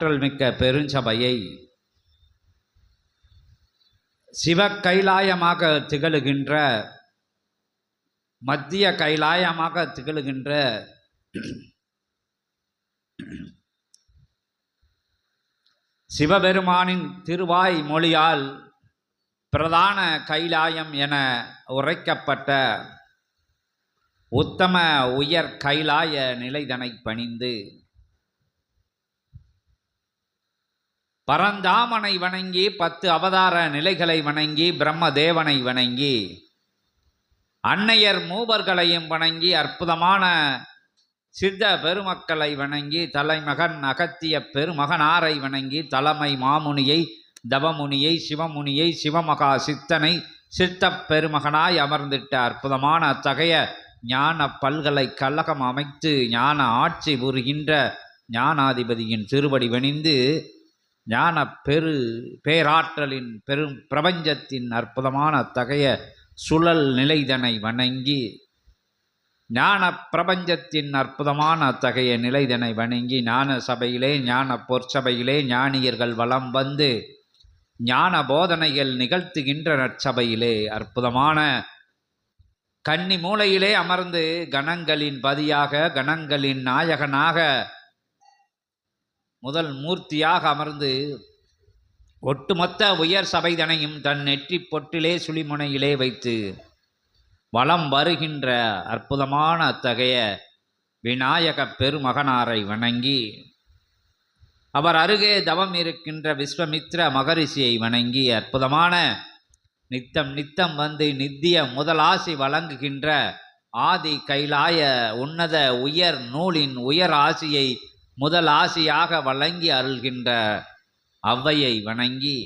ஆற்றல் மிக்க பெருஞ்சபையை சிவ கைலாயமாக திகழுகின்ற மத்திய கைலாயமாக திகழுகின்ற சிவபெருமானின் திருவாய் மொழியால் பிரதான கைலாயம் என உரைக்கப்பட்ட உத்தம உயர் கைலாய நிலைதனை பணிந்து பரந்தாமனை வணங்கி பத்து அவதார நிலைகளை வணங்கி பிரம்மதேவனை வணங்கி அன்னையர் மூவர்களையும் வணங்கி அற்புதமான சித்த பெருமக்களை வணங்கி தலைமகன் அகத்திய பெருமகனாரை வணங்கி தலைமை மாமுனியை தவமுனியை சிவமுனியை சிவமகா சித்தனை சித்தப் பெருமகனாய் அமர்ந்திட்ட அற்புதமான அத்தகைய ஞான பல்கலைக்கழகம் அமைத்து ஞான ஆட்சி புரிகின்ற ஞானாதிபதியின் திருவடி வணிந்து ஞான பெரு பேராற்றலின் பெரும் பிரபஞ்சத்தின் அற்புதமான அத்தகைய சுழல் நிலைதனை வணங்கி ஞான பிரபஞ்சத்தின் அற்புதமான அத்தகைய நிலைதனை வணங்கி ஞான சபையிலே ஞான பொற்சபையிலே ஞானியர்கள் வலம் வந்து ஞான போதனைகள் நிகழ்த்துகின்ற நற்சபையிலே அற்புதமான கன்னி மூலையிலே அமர்ந்து கணங்களின் பதியாக கணங்களின் நாயகனாக முதல் மூர்த்தியாக அமர்ந்து ஒட்டுமொத்த உயர் சபைதனையும் தன் நெற்றி பொட்டிலே சுழிமுனையிலே வைத்து வலம் வருகின்ற அற்புதமான அத்தகைய விநாயக பெருமகனாரை வணங்கி அவர் அருகே தவம் இருக்கின்ற விஸ்வமித்ர மகரிஷியை வணங்கி அற்புதமான நித்தம் நித்தம் வந்து நித்திய முதலாசி வழங்குகின்ற ஆதி கைலாய உன்னத உயர் நூலின் உயர் ஆசியை முதல் ஆசியாக வழங்கி அருள்கின்ற ஔவையை வணங்கி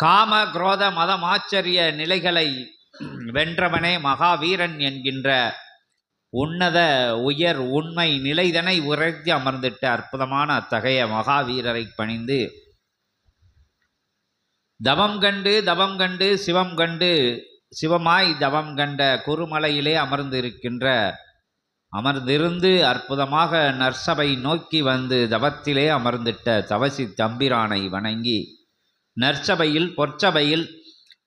காம குரோத மதமாச்சரிய நிலைகளை வென்றவனே மகாவீரன் என்கின்ற உன்னத உயர் உண்மை நிலைதனை உரைத்து அமர்ந்திட்ட அற்புதமான அத்தகைய மகாவீரரை பணிந்து தவம் கண்டு தவம் கண்டு சிவம் கண்டு சிவமாய் தவம் கண்ட குறுமலையிலே அமர்ந்திருக்கின்ற அமர்ந்திருந்து அற்புதமாக நற்சபை நோக்கி வந்து தவத்திலே அமர்ந்திட்ட தவசி தம்பிரானை வணங்கி நற்சபையில் பொற்சபையில்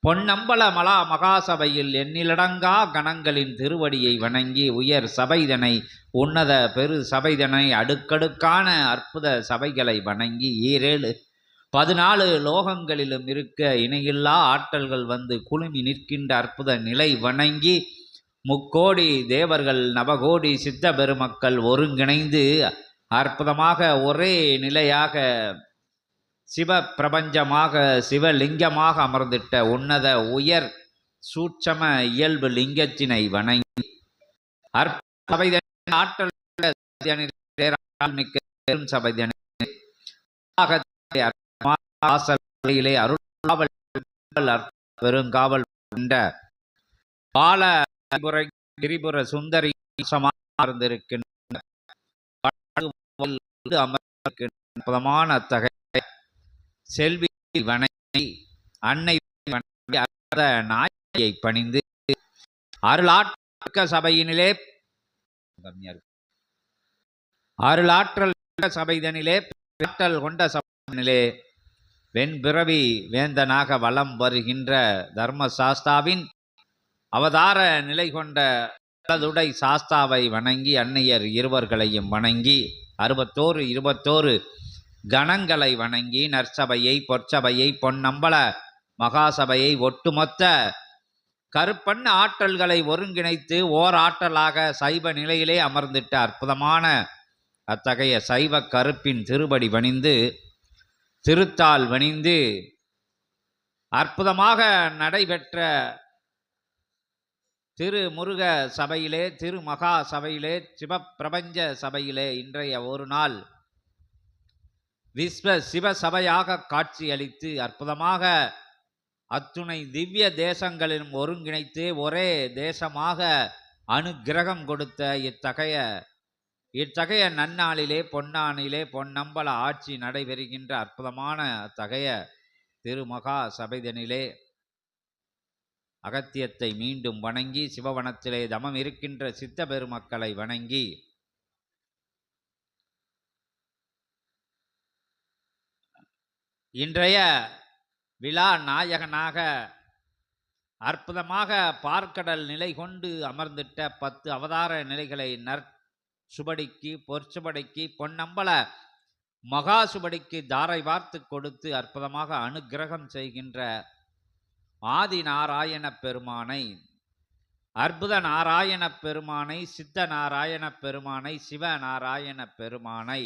பொன்னம்பல மலா மகாசபையில் எண்ணிலடங்கா கணங்களின் திருவடியை வணங்கி உயர் சபைதனை உன்னத பெரு சபைதனை அடுக்கடுக்கான அற்புத சபைகளை வணங்கி ஈரேழு பதினாலு லோகங்களிலும் இருக்க இணையில்லா ஆற்றல்கள் வந்து குழுமி நிற்கின்ற அற்புத நிலை வணங்கி முக்கோடி தேவர்கள் நவகோடி சித்த பெருமக்கள் ஒருங்கிணைந்து அற்புதமாக ஒரே நிலையாக சிவ பிரபஞ்சமாக சிவலிங்கமாக அமர்ந்திட்ட உன்னத உயர் சூட்சம இயல்பு லிங்கத்தினை வணங்கி அற்ப ஆற்றல் மிக்க பெரும் சபைதனை வாசலிலே பெருங்காவல் கொண்ட பால திரிபுர திரிபுர சுந்தரி அமர்ந்திருக்கின்றன அத்தகைய செல்வி வணங்கி அன்னை வணங்கி நாயை பணிந்து அருளாற்ற சபையினிலே அருளாற்றல் சபைதனிலே ஆற்றல் கொண்ட சபையினிலே வெண்பிறவி வேந்தனாக வலம் வருகின்ற தர்மசாஸ்தாவின் அவதார நிலை கொண்ட ததுடை சாஸ்தாவை வணங்கி அன்னையர் இருவர்களையும் வணங்கி அறுபத்தோரு இருபத்தோரு கணங்களை வணங்கி நற்சபையை பொற்சபையை பொன்னம்பல மகாசபையை ஒட்டுமொத்த கருப்பண்ண ஆற்றல்களை ஒருங்கிணைத்து ஓர் ஆற்றலாக சைவ நிலையிலே அமர்ந்திட்ட அற்புதமான அத்தகைய சைவ கருப்பின் திருபடி வணிந்து திருத்தால் வணிந்து அற்புதமாக நடைபெற்ற திரு முருக சபையிலே திரு மகா சபையிலே சிவப்பிரபஞ்ச சபையிலே இன்றைய ஒரு நாள் விஸ்வ சிவ சபையாக காட்சியளித்து அற்புதமாக அத்துணை திவ்ய தேசங்களிலும் ஒருங்கிணைத்து ஒரே தேசமாக அனுக்கிரகம் கொடுத்த இத்தகைய இத்தகைய நன்னாளிலே பொன்னானிலே பொன்னம்பல ஆட்சி நடைபெறுகின்ற அற்புதமான அத்தகைய திருமகா சபைதனிலே அகத்தியத்தை மீண்டும் வணங்கி சிவவனத்திலே தமம் இருக்கின்ற சித்த பெருமக்களை வணங்கி இன்றைய விழா நாயகனாக அற்புதமாக பார்க்கடல் நிலை கொண்டு அமர்ந்திட்ட பத்து அவதார நிலைகளை நற்சுபடிக்கு பொற்சுபடிக்கு பொன்னம்பல மகாசுபடிக்கு தாரை வார்த்து கொடுத்து அற்புதமாக அனுகிரகம் செய்கின்ற ஆதி நாராயண பெருமானை அற்புத நாராயண பெருமானை சித்த நாராயண பெருமானை சிவ நாராயண பெருமானை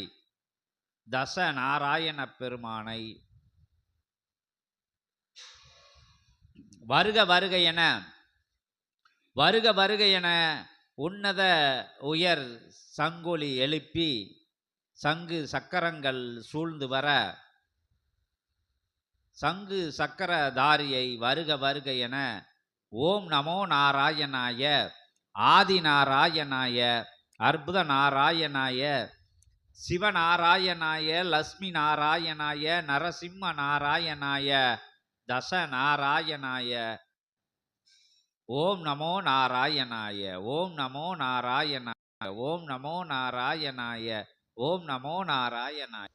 தச நாராயண பெருமானை. வருக வருக என வருக வருக என உன்னத உயர் சங்கொலி எழுப்பி சங்கு சக்கரங்கள் சூழ்ந்து வர சங்கு சக்கரதாரியை வருக வருக என ஓம் நமோ நாராயணாய ஆதி நாராயணாய அற்புத நாராயணாய சிவநாராயணாய லக்ஷ்மி நாராயணாய நரசிம்ம நாராயணாய தச நாராயணாய. ஓம் நமோ நாராயணாய ஓம் நமோ நாராயணாய ஓம் நமோ நாராயணாய ஓம் நமோ நாராயணாய.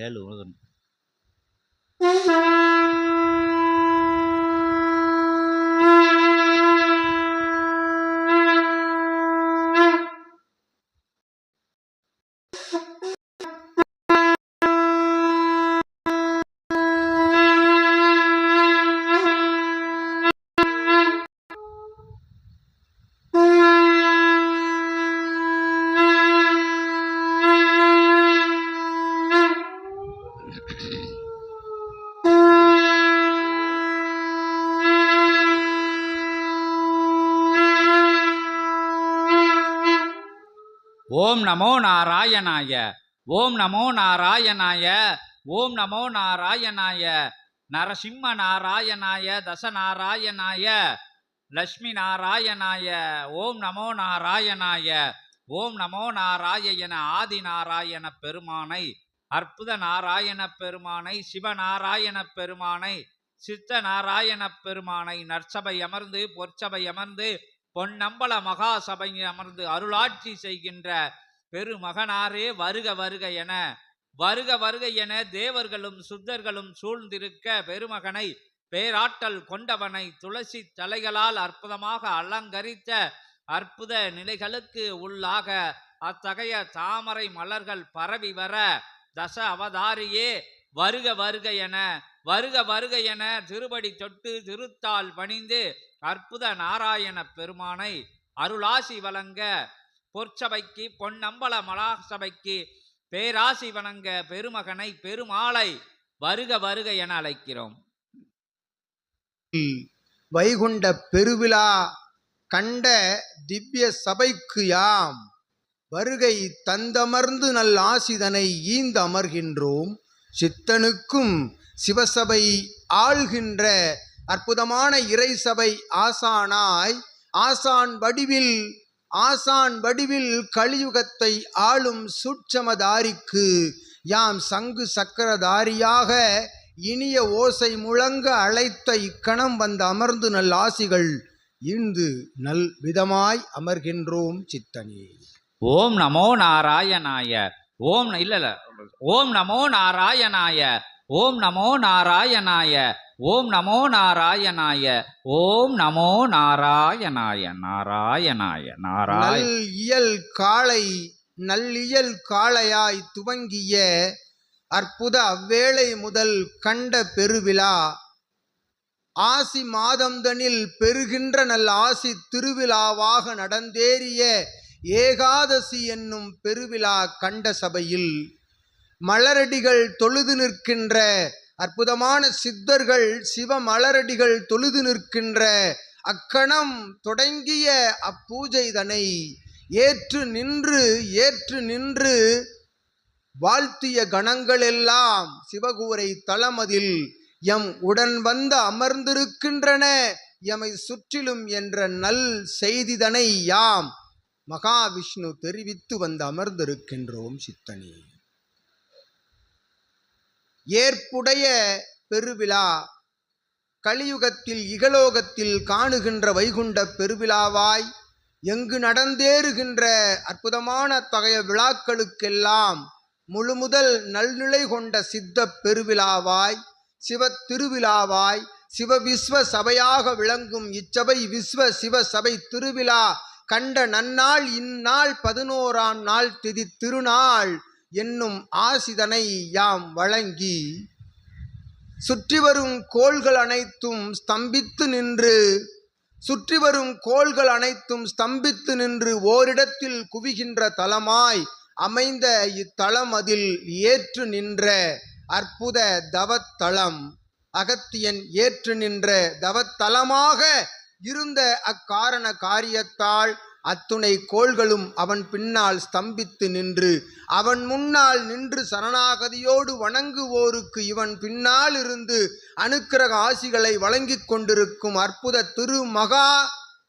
แล้วลุงแล้วกัน ஓம் நமோ நாராயணாய ஓம் நமோ நாராயணாய ஓம் நமோ நாராயணாய நரசிம்ம நாராயணாய தச நாராயணாய லக்ஷ்மி நாராயணாய ஓம் நமோ நாராயணாய ஓம் நமோ நாராயண ஆதி நாராயண பெருமானை அற்புத நாராயண பெருமானை சிவநாராயண பெருமானை சித்த நாராயண பெருமானை நற்சபை அமர்ந்து பொற்சபை அமர்ந்து பொன்னம்பல மகா அமர்ந்து அருளாட்சி செய்கின்ற பெருமகனாரே வருக வருக என. வருக வருக என தேவர்களும் சுத்தர்களும் சூழ்ந்திருக்க பெருமகனை பேராற்றல் கொண்டவனை துளசி தலைகளால் அற்புதமாக அலங்கரித்த அற்புத நிலைகளுக்கு உள்ளாக. அத்தகைய தாமரை மலர்கள் பரவி வர தச அவதாரியே வருக வருக என. வருக வருக என திருபடி தொட்டு திருத்தால் பணிந்து அற்புத நாராயண பெருமானை அருளாசி வழங்க பொற்சபைக்கு பொன்னம்பல மலாசபைக்கு பேராசி வணங்க பெருமகனை பெருமாளை வருக வருக என அழைக்கிறோம். வைகுண்ட பெருவிழா கண்ட திவ்ய சபைக்கு யாம்? வருகை தந்தமர்ந்து நல் ஆசிதனை ஈந்த அமர்கின்றோம். சித்தனுக்கும் சிவசபை ஆள்கின்ற அற்புதமான இறை சபை ஆசானாய் ஆசான் வடிவில் ஆசான் வடிவில் கலியுகத்தை ஆளும் சூட்சமதாரிக்கு யாம் சங்கு சக்கரதாரியாக இனிய ஓசை முழங்க அழைத்த இக்கணம் வந்து அமர்ந்து நல் ஆசிகள் இந்து நல் விதமாய் அமர்கின்றோம் சித்தனே. ஓம் நமோ நாராயணாய ஓம் இல்ல இல்ல ஓம் நமோ நாராயணாய ஓம் நமோ நாராயணாய ஓம் நமோ நாராயணாய ஓம் நமோ நாராயணாய நாராயணாய நாராய இயல் காளை நல்லியல் காளையாய் துவங்கிய அற்புத அவ்வேளை முதல் கண்ட பெருவிழா. ஆசி மாதம்தனில் பெறுகின்ற நல் ஆசி திருவிழாவாக நடந்தேறிய ஏகாதசி என்னும் பெருவிழா கண்ட சபையில் மலரடிகள் தொழுது நிற்கின்ற அற்புதமான சித்தர்கள் சிவ மலரடிகள் தொழுது நிற்கின்ற அக்கணம் தொடங்கிய அப்பூஜைதனை ஏற்று நின்று ஏற்று நின்று வாழ்த்திய கணங்களெல்லாம் சிவகூரை தளமதில் எம் உடன் வந்த அமர்ந்திருக்கின்றன. எமை சுற்றிலும் என்ற நல் செய்திதனை யாம். மகாவிஷ்ணு தெரிவித்து வந்து அமர்ந்திருக்கின்றோம் சித்தனே. ஏற்புடைய பெருவிழா. கலியுகத்தில் இகலோகத்தில் காணுகின்ற வைகுண்ட பெருவிழாவாய் எங்கு நடந்தேறுகின்ற அற்புதமான அத்தகைய விழாக்களுக்கெல்லாம் முழுமுதல் நல்நிலை கொண்ட சித்த பெருவிழாவாய் சிவ திருவிழாவாய் சிவ விஸ்வ சபையாக விளங்கும் இச்சபை விஸ்வ சிவ சபை திருவிழா கண்ட நன்னாள் இந்நாள் பதினோராம் நாள் திதி திருநாள் என்னும் ஆசிதனை யாம் வழங்கி சுற்றி வரும் கோள்கள் அனைத்தும் ஸ்தம்பித்து நின்று சுற்றி வரும் கோள்கள் அனைத்தும் ஸ்தம்பித்து நின்று ஓரிடத்தில் குவிகின்ற தலமாய் அமைந்த இத்தலம் அதில் ஏற்று நின்ற அற்புத தவத்தலம். அகத்தியன் ஏற்று நின்ற தவத்தலமாக இருந்த அக்காரண காரியத்தால் அத்துணை கோள்களும் அவன் பின்னால் ஸ்தம்பித்து நின்று அவன் முன்னால் நின்று சரணாகதியோடு வணங்குவோருக்கு இவன் பின்னால் இருந்து அனுக்கிரக ஆசிகளை வழங்கிக் கொண்டிருக்கும் அற்புத திருமகா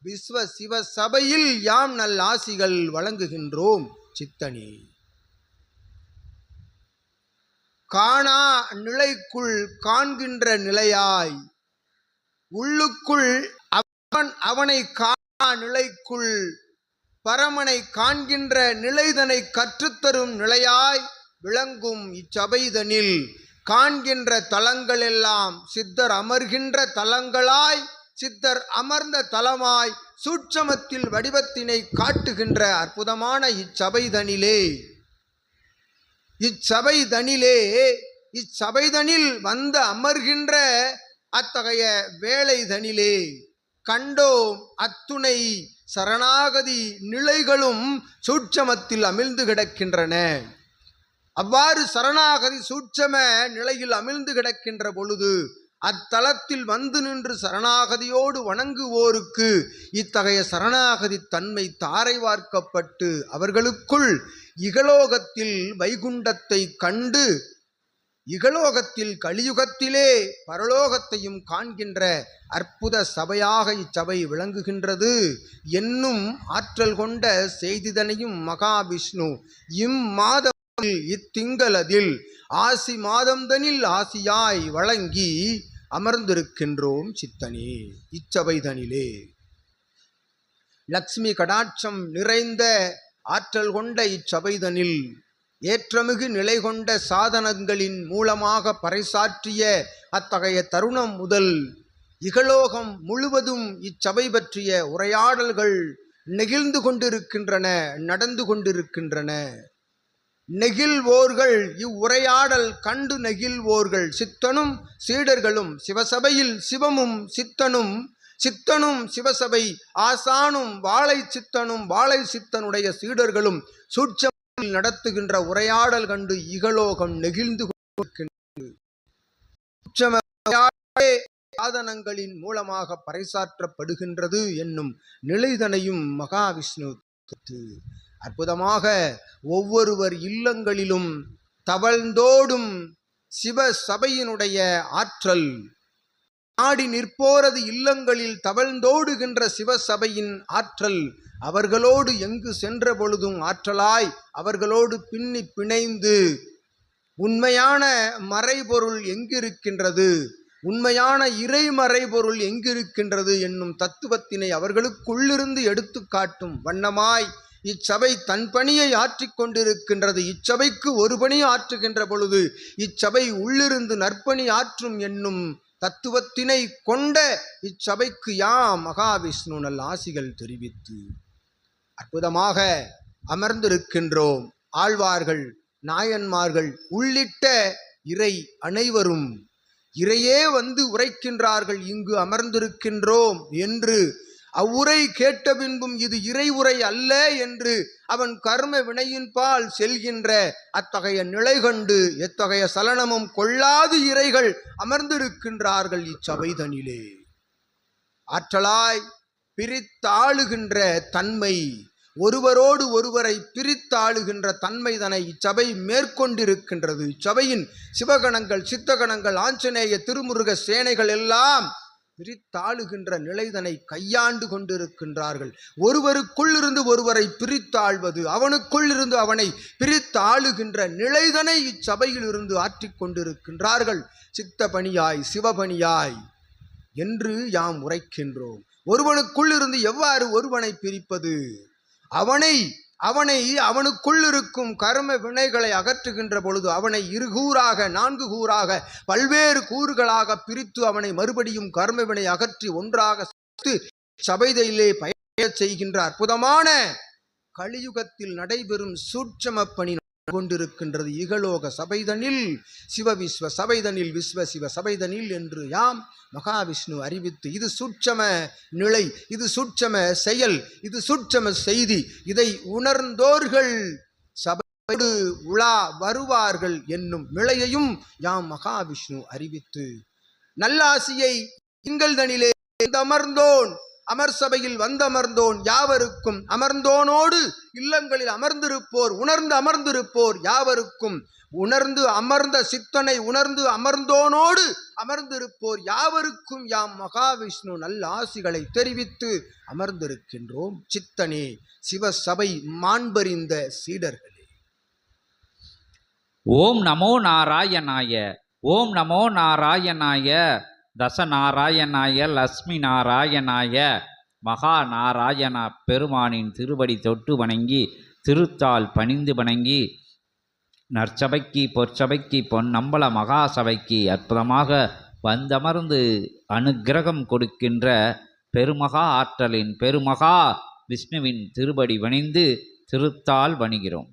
விஸ்வ சிவ சபையில் யாம் நல் ஆசிகள் வழங்குகின்றோம் சித்தனி. காணா நிலைக்குள் காண்கின்ற நிலையாய் உள்ளுக்குள் அவன் அவனை காணா நிலைக்குள் பரமனை காண்கின்ற நிலைதனை கற்றுத்தரும் நிலையாய் விளங்கும் இச்சபைதனில் காண்கின்ற தலங்களெல்லாம் சித்தர் அமர்கின்ற தலங்களாய் சித்தர் அமர்ந்த தலமாய் சூட்சமத்தில் வடிவத்தினை காட்டுகின்ற அற்புதமான இச்சபைதனிலே. இச்சபைதனிலே இச்சபைதனில் வந்து அமர்கின்ற அத்தகைய வேலைதனிலே கண்டோம் அத்துணை சரணாகதி நிலைகளும் சூட்சமத்தில் அமிழ்ந்து கிடக்கின்றன. அவ்வாறு சரணாகதி சூட்சம நிலையில் அமிழ்ந்து கிடக்கின்ற பொழுது அத்தலத்தில் வந்து நின்று சரணாகதியோடு வணங்குவோருக்கு இத்தகைய சரணாகதி தன்மை தாரை வார்க்கப்பட்டு அவர்களுக்குள் இகலோகத்தில் வைகுண்டத்தை கண்டு இகலோகத்தில் கலியுகத்திலே பரலோகத்தையும் காண்கின்ற அற்புத சபையாக இச்சபை விளங்குகின்றது. என்னும் ஆற்றல் கொண்ட செய்திதனையும் மகாவிஷ்ணு இம்மாதத்தில் இத்திங்களதில் ஆசி மாதம்தனில் ஆசியாய் வழங்கி அமர்ந்திருக்கின்றோம் சித்தனே இச்சபைதனிலே. லக்ஷ்மி கடாட்சம் நிறைந்த ஆற்றல் கொண்ட இச்சபைதனில் ஏற்றமிகு நிலை கொண்ட சாதனங்களின் மூலமாக பறைசாற்றிய அத்தகைய தருணம் முதல் இகலோகம் முழுவதும் இச்சபை பற்றிய உரையாடல்கள் நெகிழ்ந்து கொண்டிருக்கின்றன நடந்து கொண்டிருக்கின்றன. நெகிழ்வோர்கள் இவ்வுரையாடல் கண்டு நெகிழ்வோர்கள் சித்தனும் சீடர்களும் சிவசபையில் சிவமும் சித்தனும் சித்தனும் சிவசபை ஆசானும் வாழை சித்தனும் வாழை சித்தனுடைய சீடர்களும் சூட்ச நடத்துகின்ற உரையாடல் கண்டு இகலோகம் நெகிழ்ந்து கொண்டிருக்கின்றது. சாதனங்களின் மூலமாக பறைசாற்றப்படுகின்றது என்னும் நிலைதனையும் மகாவிஷ்ணு அற்புதமாக ஒவ்வொருவர் இல்லங்களிலும் தவழ்ந்தோடும் சிவ சபையினுடைய ஆற்றல் நாடி நிற்போரது இல்லங்களில் தவழ்ந்தோடுகின்ற சிவசபையின் ஆற்றல் அவர்களோடு எங்கு சென்ற பொழுதும் ஆற்றலாய் அவர்களோடு பின்னி பிணைந்து. உண்மையான மறைபொருள் எங்கிருக்கின்றது? உண்மையான இறை மறைபொருள் எங்கிருக்கின்றது என்னும் தத்துவத்தினை அவர்களுக்குள்ளிருந்து எடுத்து காட்டும் வண்ணமாய் இச்சபை தன் பணியை ஆற்றிக் கொண்டிருக்கின்றது. இச்சபைக்கு ஒரு பணி ஆற்றுகின்ற பொழுது இச்சபை உள்ளிருந்து நற்பணி ஆற்றும் என்னும் தத்துவத்தினை கொண்ட இச்சபைக்கு யாம் மகாவிஷ்ணு நல் ஆசிகள் தெரிவித்து அற்புதமாக அமர்ந்திருக்கின்றோம். ஆழ்வார்கள் நாயன்மார்கள் உள்ளிட்ட இறை அனைவரும் இறையே வந்து உரைக்கின்றார்கள் இங்கு அமர்ந்திருக்கின்றோம் என்று அவ்வுரை கேட்ட பின்பும் இது இறை உரை அல்ல என்று அவன் கர்ம வினையின்பால் செல்கின்ற அத்தகைய நிலை கண்டு எத்தகைய சலனமும் கொள்ளாது இறைகள் அமர்ந்திருக்கின்றார்கள் இச்சபைதனிலே. ஆற்றலாய் பிரித்தாளுகின்ற தன்மை ஒருவரோடு ஒருவரை பிரித்தாளுகின்ற தன்மைதனை இச்சபை மேற்கொண்டிருக்கின்றது. இச்சபையின் சிவகணங்கள் சித்தகணங்கள் ஆஞ்சநேய திருமுருக சேனைகள் எல்லாம் பிரித்தாளுகின்ற நிலைதனை கையாண்டு கொண்டிருக்கின்றார்கள். ஒருவருக்குள் இருந்து ஒருவரை பிரித்தாழ்வது அவனுக்குள் இருந்து அவனை பிரித்தாளுகின்ற நிலைதனை இச்சபையில் இருந்து ஆற்றிக் கொண்டிருக்கின்றார்கள். சித்த பணியாய் சிவபணியாய் என்று யாம் உரைக்கின்றோம். ஒருவனுக்குள் இருந்து எவ்வாறு ஒருவனை பிரிப்பது? அவனை அவனை அவனுக்குள் இருக்கும் கர்ம வினைகளை அகற்றுகின்ற பொழுது அவனை இரு கூறாக நான்கு கூறாக பல்வேறு கூறுகளாக பிரித்து அவனை மறுபடியும் கர்ம வினை அகற்றி ஒன்றாக சேர்த்து சபைதையிலே பயணச் செய்கின்ற அற்புதமான கலியுகத்தில் நடைபெறும் சூட்சம பணி கொண்டிருக்கின்றது இகலோக சபைதனில். சிவவிஸ்வ சபைதனில் விஸ்வ சிவ சபைதனில் என்று யாம் மகாவிஷ்ணு அறிவித்து இது சூட்சம நிலை இது சூட்சம செயல் இது சூட்சம செய்தி இதை உணர்ந்தோர்கள் சபையோடு உலா வருவார்கள் என்னும் நிலையையும் யாம் மகாவிஷ்ணு அறிவித்து. நல்லாசியை திங்கள்தனிலே அமர்ந்தோன் அமர் சபையில் வந்தமர்ந்தோன் யாவருக்கும் அமர்ந்தோனோடு இல்லங்களில் அமர்ந்திருப்போர் உணர்ந்து அமர்ந்திருப்போர் யாவருக்கும் உணர்ந்து அமர்ந்த சித்தனை உணர்ந்து அமர்ந்தோனோடு அமர்ந்திருப்போர் யாவருக்கும் யாம் மகாவிஷ்ணு நல்ல ஆசிகளை தெரிவித்து அமர்ந்திருக்கின்றோம் சித்தனே சிவசபை மாண்பறிந்த சீடர்களே. ஓம் நமோ நாராயணாய ஓம் நமோ நாராயணாய. தசநாராயணாய லக்ஷ்மி நாராயணாய மகா நாராயணா பெருமானின் திருவடி தொட்டு வணங்கி திருத்தால் பணிந்து வணங்கி நற்சபைக்கு பொற்சபைக்கு பொன்னம்பல மகாசபைக்கு அற்புதமாக வந்தமர்ந்து அனுக்கிரகம் கொடுக்கின்ற பெருமகா ஆற்றலின் பெருமகா விஷ்ணுவின் திருவடி வணிந்து திருத்தால் வணிகிறோம்.